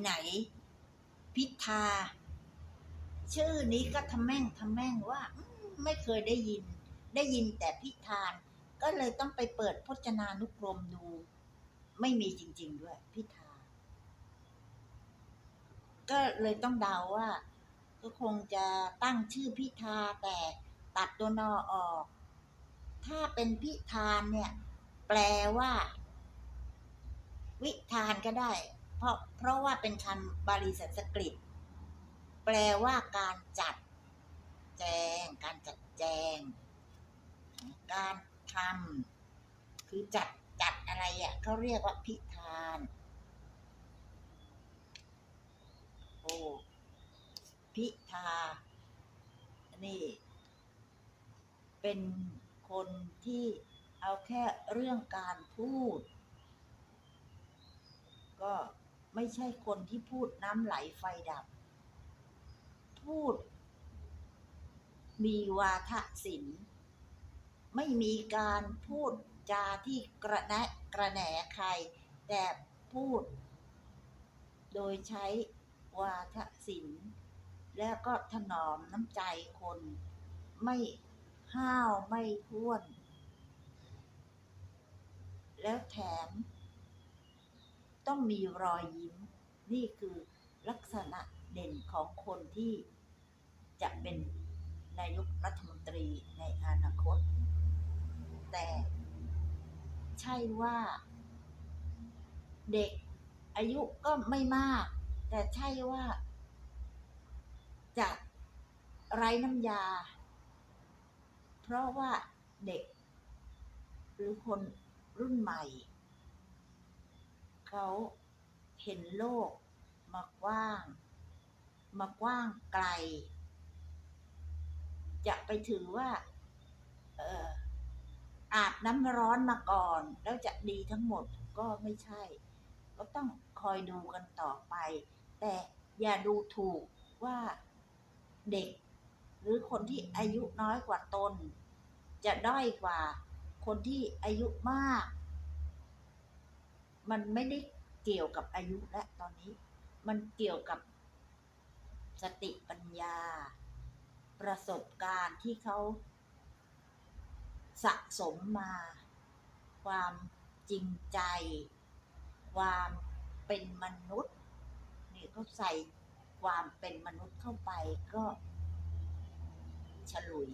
ไหนๆพิธา ชื่อนี้ก็ทำแม่งทำแม่งว่าไม่เคยได้ยิน ได้ยินแต่พิธาน ก็เลยต้องไปเปิดพจนานุกรมดู ไม่มีจริง ๆ ด้วย พิธา ก็เลยต้องเดาว่า ก็คงจะตั้งชื่อพิธาแต่ตัดตัวนอออก ถ้าเป็นพิธานเนี่ย แปลว่า วิธานก็ได้ เพราะเพราะว่าเป็นคำบาลีสันสกฤต แปลว่าการจัดแจง การจัดแจง การทำคือจัดจัดอะไรอะเขาเรียกว่าพิธานโอ้พิธา นี่ เป็นคนที่เอาแค่เรื่องการพูด ก็ ไม่ใช่คนที่พูดน้ำไหลไฟดับ พูด มีวาทศิลป์ไม่มีการพูดจาที่กระแนะกระแหนใคร แต่พูด โดยใช้วาทศิลป์แล้วก็ถนอมน้ำใจคน ไม่ห้าวไม่ท้วน แล้วแถม ต้องมีรอยยิ้ม นี่คือลักษณะเด่นของคนที่จะเป็นนายกรัฐมนตรีในอนาคต แต่ใช่ว่า เด็กอายุก็ไม่มาก แต่ใช่ว่า จะไร้น้ำยา เพราะว่าเด็ก หรือคนรุ่นใหม่ เขาเห็นโลกมากว้าง มากว้างไกล จะไปถือว่าเอออาบน้ำร้อนมาก่อน แล้วจะดีทั้งหมดก็ไม่ใช่ ก็ต้องคอยดูกันต่อไป แต่อย่าดูถูกว่าเด็ก หรือคนที่อายุน้อยกว่าตน จะด้อยกว่าคนที่อายุมาก มันไม่ได้เกี่ยวกับอายุและตอนนี้ มันเกี่ยวกับสติปัญญา ประสบการณ์ที่เขาสะสมมา ความจริงใจ ความเป็นมนุษย์นี่เขาใส่ความเป็นมนุษย์เข้าไปก็ฉลุย